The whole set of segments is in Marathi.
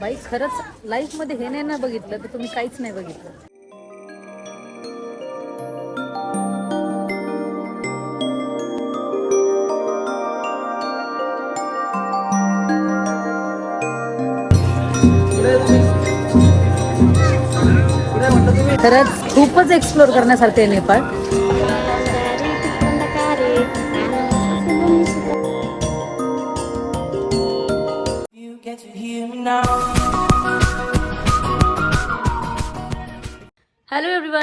बाई खरंच लाईफमध्ये हे नाही ना बघितलं तर तुम्ही काहीच नाही बघितलं. खरंच खूपच एक्सप्लोर करण्यासारखे आहे नेपाळ.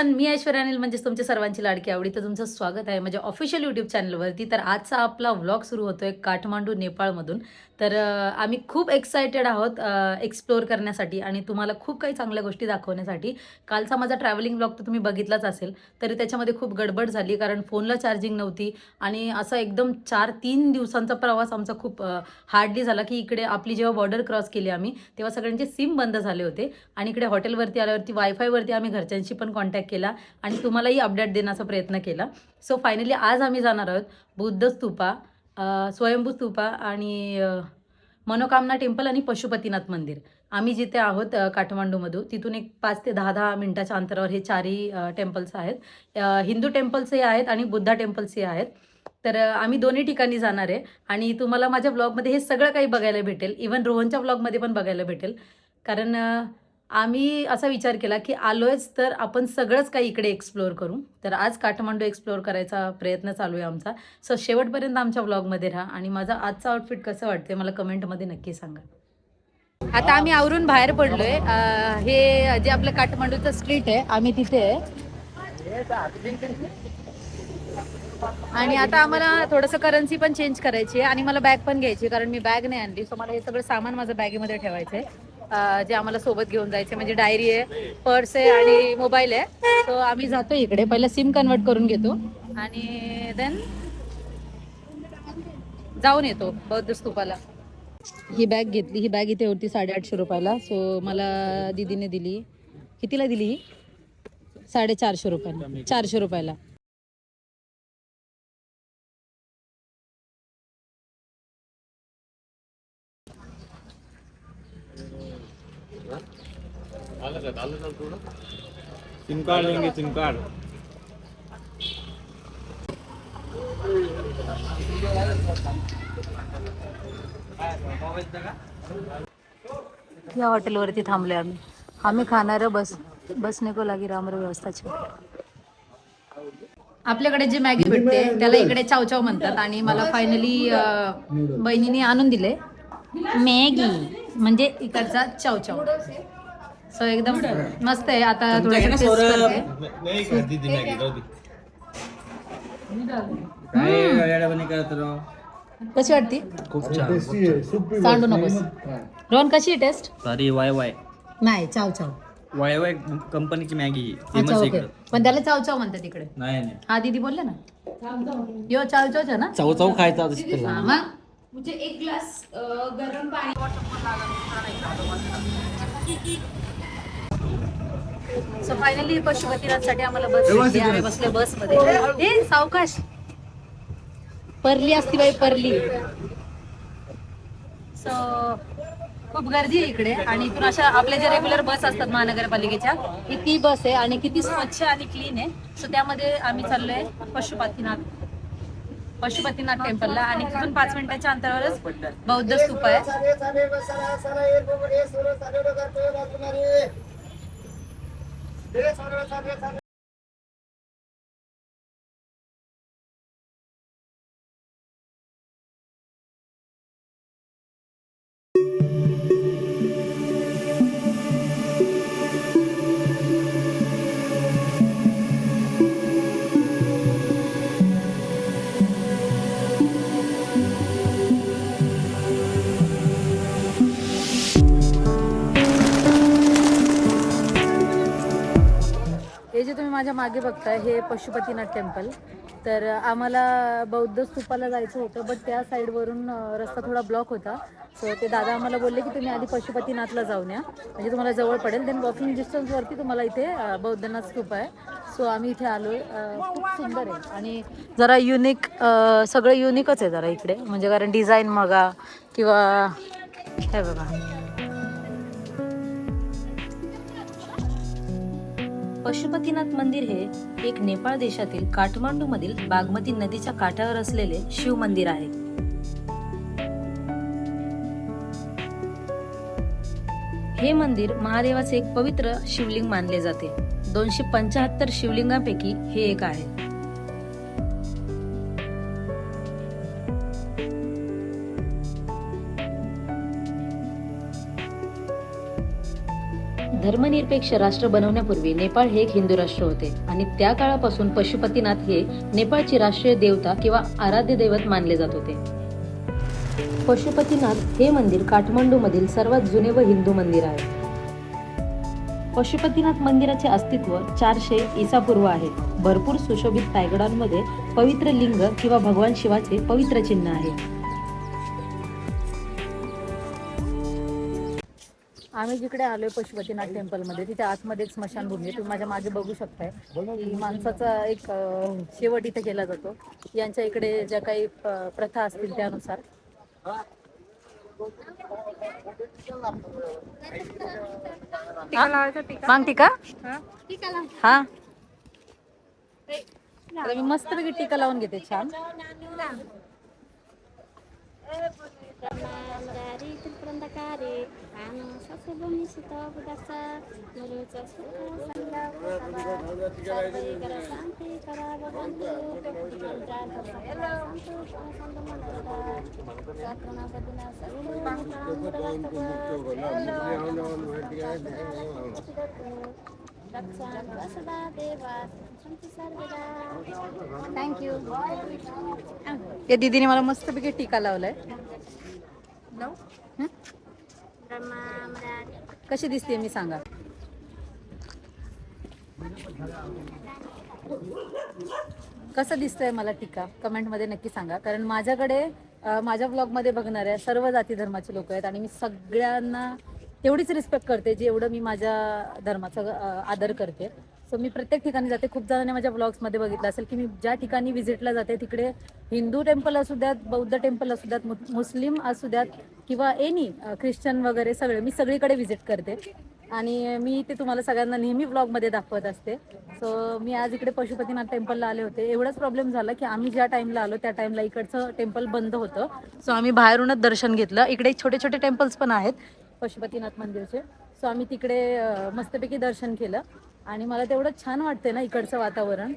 हॅलो मी ऐश्वर्या अनिल म्हणजेच तुमच्या सर्वांची लाडकी आवडी तर तुमचं स्वागत आहे म्हणजे ऑफिशियल यूट्यूब चॅनलवरती तर आजचा आपला व्लॉग सुरू होतोय काठमांडू नेपाळमधून. तर आम्ही खूप एक्सायटेड आहोत एक्सप्लोअर करण्यासाठी आणि तुम्हाला खूप काही चांगल्या गोष्टी दाखवण्यासाठी. कालचा माझा ट्रॅव्हलिंग ब्लॉग तर तुम्ही बघितलाच असेल तरी त्याच्यामध्ये खूप गडबड झाली कारण फोनला चार्जिंग नव्हती आणि असा एकदम चार तीन दिवसांचा प्रवास आमचा खूप हार्डली झाला की इकडे आपली जेव्हा बॉर्डर क्रॉस केली आम्ही तेव्हा सगळ्यांचे सिम बंद झाले होते आणि इकडे हॉटेलवरती आल्यावरती वायफायवरती आम्ही घरच्यांशी पण कॉन्टॅक्ट केला आणि तुम्हालाही अपडेट देण्याचा प्रयत्न केला. सो फायनली आज आम्ही जाणार आहोत बुद्ध स्तूपा स्वयंभू स्तूपा आणि मनोकामना टेम्पल आणि पशुपतीनाथ मंदिर. आम्ही जिथे आहोत काठमांडूमधून तिथून एक पाच ते दहा दहा मिनटाच्या अंतरावर हे चारही टेम्पल्स आहेत. हिंदू टेम्पल्सही आहेत आणि बुद्धा टेम्पल्सही आहेत. तर आम्ही दोन्ही ठिकाणी जाणार आहे आणि तुम्हाला माझ्या ब्लॉगमध्ये हे सगळं काही बघायला भेटेल. इवन रोहनच्या ब्लॉगमध्ये पण बघायला भेटेल. कारण आम्ही असा विचार केला की आलोयच तर आपण सगळंच काही इकडे एक्सप्लोअर करू. तर आज काठमांडू एक्सप्लोअर करायचा प्रयत्न चालू आहे आमचा. सो शेवटपर्यंत आमच्या ब्लॉगमध्ये राहा आणि माझा आजचा आउटफिट कसं वाटते मला कमेंटमध्ये नक्की सांगा. आता आम्ही आवरून बाहेर पडलोय. हे जे आपलं काठमांडूचं स्ट्रीट आहे आम्ही तिथे आहे. आणि आता आम्हाला थोडंसं करन्सी पण चेंज करायची आहे आणि मला बॅग पण घ्यायची कारण मी बॅग नाही आणली. सो मला हे सगळं सामान माझं बॅगेमध्ये ठेवायचं आहे जे आम्हाला सोबत घेऊन जायचे म्हणजे डायरी आहे पर्स आहे आणि मोबाईल आहे. सो आम्ही जातो इकडे. पहिलं सिम कन्वर्ट करून घेतो. आणि देन जाऊन येतो बौद्ध स्तूपाला. ही बॅग घेतली. ही बॅग इथे होती साडेआठशे रुपयाला. सो मला दीदीने दिली. कितीला दिली ही? साडेचारशे रुपयाला. चारशे रुपयाला. सिम कार्ड लेंगे सिम कार्ड. या हॉटेलवरती थांबले आम्ही. आम्ही खाणार बस बसने को लागी रामर व्यवस्थाची. आपल्याकडे जे मॅगी भेटते त्याला इकडे चावचाव म्हणतात आणि मला फायनली बहिणीने आणून दिले. मॅगी. म्हणजे इकडचा चाव चाव. सो एकदम मस्त आहे. आता थोडंसं टेस्ट करते. नहीं खाती थी मैगी दो दी. काय येड्यावानी करत राव कशी वाटती? खूप छान. सांडू नकोस. रोहन कशी आहे टेस्ट सारी वाय वाय. नाही चाव चाव. वाय वाय कंपनीची मॅगी अच्छा फेमस ओके. इकडं. पण त्याला चाव चाव म्हणतात इकडे नाही नाही. हा दीदी बोलले ना. यो चाव चावच आहे ना. चव चव खायचा दिसतो हा मग? मुझे एक ग्लास गरम पानी। सो फायनली पशुपतीनाथसाठी आम्हाला बस. आम्ही बसले बसमध्ये. ए सावकाश. परली असती बाई परली. सो खूप गर्दी आहे इकडे आणि इथून अशा आपल्या ज्या रेग्युलर बस असतात महानगरपालिकेच्या ही ती बस आहे आणि किती स्वच्छ आणि क्लीन आहे. सो त्यामध्ये आम्ही चाललोय पशुपतीनाथ. पशुपतीनाथ टेम्पलला आणि तिथून पाच मिनिटाच्या अंतरावरच बौद्ध स्तूप आहे. जे तुम्ही माझ्या मागे बघताय हे पशुपतीनाथ टेम्पल. तर आम्हाला बौद्ध स्तूपाला जायचं होतं बट त्या साईडवरून रस्ता थोडा ब्लॉक होता. सो ते दादा आम्हाला बोलले की तुम्ही आधी पशुपतीनाथला जाऊन या. म्हणजे तुम्हाला जवळ पडेल. देन वॉकिंग डिस्टन्सवरती तुम्हाला इथे बौद्धनाथ स्तूप आहे. सो आम्ही इथे आलो. खूप सुंदर आहे. आणि जरा युनिक सगळं युनिकच आहे जरा इकडे. म्हणजे कारण डिझाईन मगा किंवा हे बघा. पशुपतीनाथ मंदिर हे एक नेपाळ देशातील काठमांडूमधील बागमती नदीच्या काठावर असलेले शिव मंदिर आहे. हे मंदिर महादेवाचे एक पवित्र शिवलिंग मानले जाते. दोनशे पंचाहत्तर शिवलिंगांपैकी हे एक आहे. धर्मनिरपेक्ष राष्ट्र बनवण्यापूर्वी नेपाळ हे एक हिंदू राष्ट्र होते. आणि त्या काळापासून पशुपतीनाथ हे नेपाळची राष्ट्रीय देवता किंवा आराध्य दैवत मानले जात होते. पशुपतीनाथ हे मंदिर काठमांडूमधील सर्वात जुने व हिंदू मंदिर आहे. पशुपतीनाथ मंदिराचे अस्तित्व चारशे ईसापूर्व आहे. भरपूर सुशोभित टायगडांमध्ये पवित्र लिंग किंवा भगवान शिवाचे पवित्र चिन्ह आहे. आम्ही जिकडे आलोय पशुपतीनाथ टेम्पलमध्ये तिथे आतमध्ये एक स्मशानभूमी आहे. तुम्ही माझ्या मागे बघू शकताय. की माणसाचा एक अं, शेवट इथे केला जातो. यांच्या इकडे ज्या काही प- प्रथा असतील त्यानुसार. मांग टीका. हा. आता मी मस्तपैकी टीका लावून घेते छान. Dari terperantakaari, anu sasa bumi sita budaksa, meruca suka sangga sabar, sati kara santi kara babantu, dan kara santu kara santu mandara, sakrana badina sarulu Raksan vasada deva, santi sarvada. Thank you. या दीदीने मला मस्तपैकी टीका लावलाय हं? कशी दिसते मी सांगा. कसं दिसतंय मला टीका? कमेंटमध्ये नक्की सांगा. कारण माझ्याकडे माझ्या ब्लॉगमध्ये बघणाऱ्या सर्व जाती धर्माचे लोक आहेत आणि मी सगळ्यांना तेवढीच रिस्पेक्ट करते जे एवढं मी माझ्या धर्माचा आदर करते. सो मी प्रत्येक ठिकाणी जाते. खूप जणांनी माझ्या ब्लॉग्समध्ये बघितलं असेल की मी ज्या ठिकाणी व्हिजिटला जाते तिकडे हिंदू टेम्पल असू द्यात बौद्ध टेम्पल असू द्यात मु- मुस्लिम असू द्यात किंवा एनी ख्रिश्चन वगैरे सगळे मी सगळीकडे व्हिजिट करते. आणि मी ते तुम्हाला सगळ्यांना नेहमी ब्लॉगमध्ये दाखवत असते. सो मी आज इकडे पशुपतीनाथ टेम्पलला आले होते. एवढाच प्रॉब्लेम झाला की आम्ही ज्या टाईमला आलो त्या टाईमला इकडचं टेम्पल बंद होतं. सो आम्ही बाहेरूनच दर्शन घेतलं. इकडे छोटे छोटे टेम्पल्स पण आहेत पशुपतीनाथ मंदिरचे. सो आम्ही तिकडे मस्तपैकी दर्शन केलं. आणि मला तेवढं छान वाटते ना इकडचं वातावरण.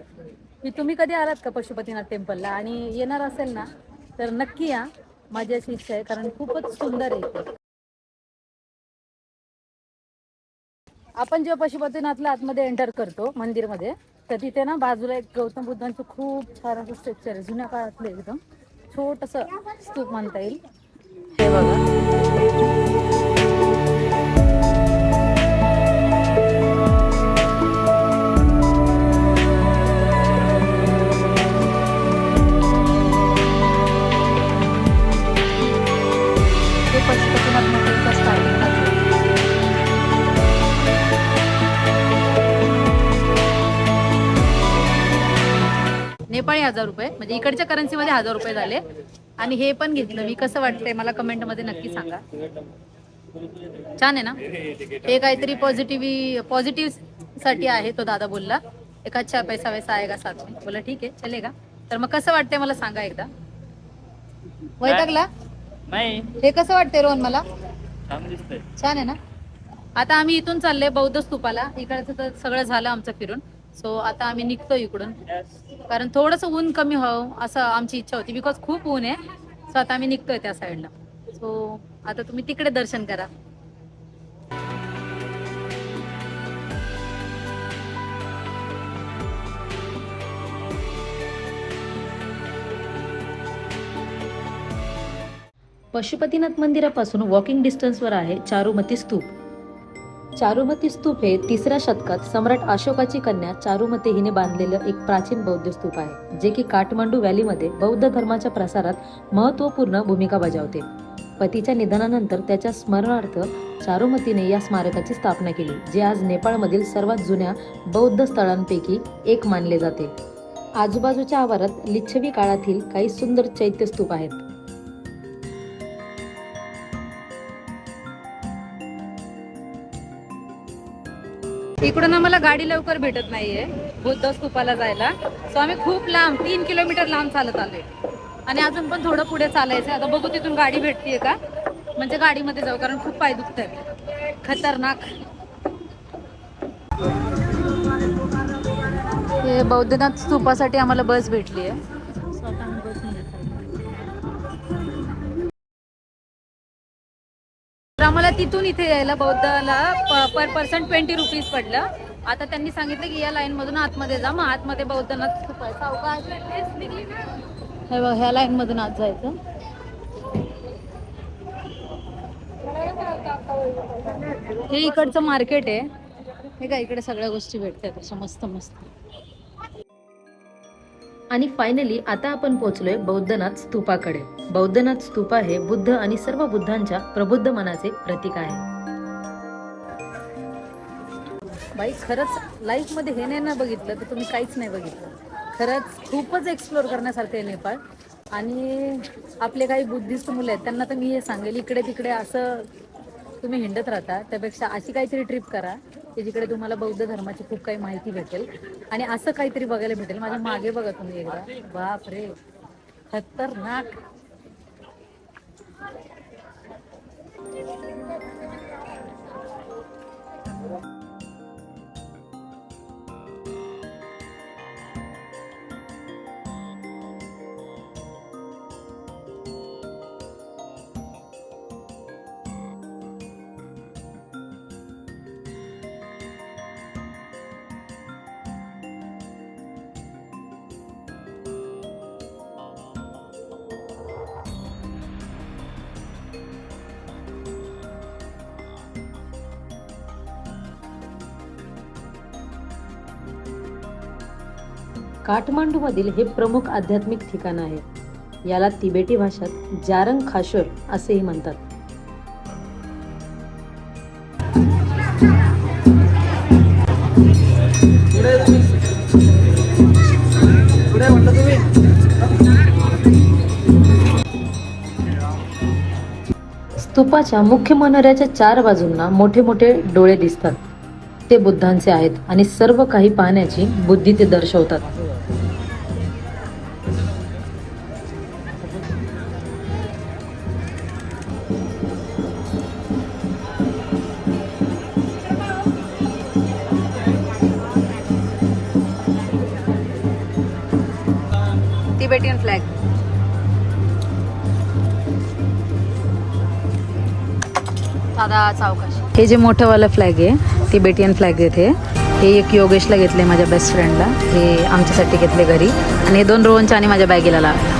की तुम्ही कधी आलात का पशुपतीनाथ टेम्पलला आणि येणार असेल ना तर नक्की या. माझी अशी इच्छा आहे कारण खूपच सुंदर आहे आपण जेव्हा पशुपतीनाथला आतमध्ये एंटर करतो मंदिरमध्ये तर तिथे ना बाजूला एक गौतम बुद्धांचं खूप छान असं स्ट्रक्चर आहे. जुन्या काळातलं एकदम छोटस स्तूप म्हणता येईल. हे बघा. म्हणजे इकडच्या करन्सीमध्ये हजार रुपये झाले. आणि हे पण घेतलं मी. कसं वाटतंय मला कमेंटमध्ये नक्की सांगा. छान आहे ना? हे काहीतरी पॉझिटिव्ह पॉझिटिव्हसाठी आहे तो दादा बोलला. एक अच्छा पैसा वैसा आएगा साथ में? बोला ठीक आहे चलेगा. तर मग कसं वाटतंय मला सांगा एकदा. वैतागला? नाही. हे कसं वाटतंय रोहन मला? छान आहे ना? आता आम्ही इथून चाललोय बौद्ध स्तूपाला इकडचं तर सगळं झालं आमचं फिरून. सो आता आम्ही निघतो इकडून. कारण थोडस ऊन कमी व्हावं असं आमची इच्छा होती. बिकॉज खूप ऊन आहे. सो आता आम्ही निघतोय त्या साईडला सो आता तुम्ही तिकडे दर्शन करा. पशुपतीनाथ मंदिरापासून वॉकिंग डिस्टन्सवर आहे चारुमती स्तूप. चारुमती स्तूप हे तिसऱ्या शतकात सम्राट अशोकाची कन्या चारुमती हिने बांधलेलं एक प्राचीन बौद्ध स्तूप आहे जे की काठमांडू व्हॅलीमध्ये बौद्ध धर्माच्या प्रसारात महत्त्वपूर्ण भूमिका बजावते. पतीच्या निधनानंतर त्याच्या स्मरणार्थ चारुमतीने या स्मारकाची स्थापना केली जे आज नेपाळमधील सर्वात जुन्या बौद्ध स्थळांपैकी एक मानले जाते. आजूबाजूच्या आवारात लिच्छवी काळातील काही सुंदर चैत्य स्तूप आहेत. इकडून आम्हाला गाडी लवकर भेटत नाहीये. बुद्ध स्तूपाला जायला. सो आम्ही खूप लांब तीन किलोमीटर लांब चालत आलोय. आणि अजून पण थोडं पुढे चालायचं आता बघू तिथून गाडी भेटतीये का? म्हणजे गाडीमध्ये जाऊ कारण खूप पाय दुखत खतरनाक. हे बौद्धनाथ स्तूपासाठी आम्हाला बस भेटली आहे तिथून इथे यायला बौद्धाला पर पर्सन ट्वेंटी रुपीज पडलं. आता त्यांनी सांगितलं की या लाईन मधून आतमध्ये जा मग आतमध्ये बौद्धनाथ खूप आहे. सावकाश. हे बघ ह्या लाईन मधून आत जायचं. हे इकडचं मार्केट आहे. हे का इकडे सगळ्या गोष्टी भेटतात अशा मस्त मस्त आणि फायनली आता आपण पोहोचलोय बौद्धनाथ स्तूपाकडे. बौद्धनाथ स्तूपा हे बुद्ध आणि सर्व बुद्धांच्या प्रबुद्ध मनाचे प्रतीक आहे. बाई खरंच लाईफमध्ये हे नाही ना बघितलं तर तुम्ही काहीच नाही बघितलं. खरंच खूपच एक्सप्लोर करण्यासारखं आहे नेपाळ. आणि आपले काही बुद्धिस्ट मुलं आहेत त्यांना तर मी हे सांगेल इकडे तिकडे असं तुम्ही हिंडत राहता त्यापेक्षा अशी काहीतरी ट्रिप करा की जिकडे तुम्हाला बौद्ध धर्माची खूप काही माहिती भेटेल. आणि असं काहीतरी बघायला भेटेल. माझ्या मागे बघा तुम्ही एकदा. बाप रे खतरनाक. काठमांडूमधील हे प्रमुख आध्यात्मिक ठिकाण आहे. याला तिबेटी भाषेत जारंग खाशोर असेही म्हणतात. स्तूपाच्या मुख्य मनोऱ्याच्या चार बाजूंना मोठे मोठे डोळे दिसतात. ते बुद्धांचे आहेत आणि सर्व काही पाहण्याची बुद्धी ते दर्शवतात. तिबेटियन फ्लॅग साधा चौकशी हे जे मोठंवालं फ्लॅग आहे तिबेटियन फ्लॅग आहे हे एक योगेशला घेतले माझ्या बेस्ट फ्रेंडला हे आमच्यासाठी घेतले घरी. आणि हे दोन रोहनच्या आणि माझ्या बॅगेला लावले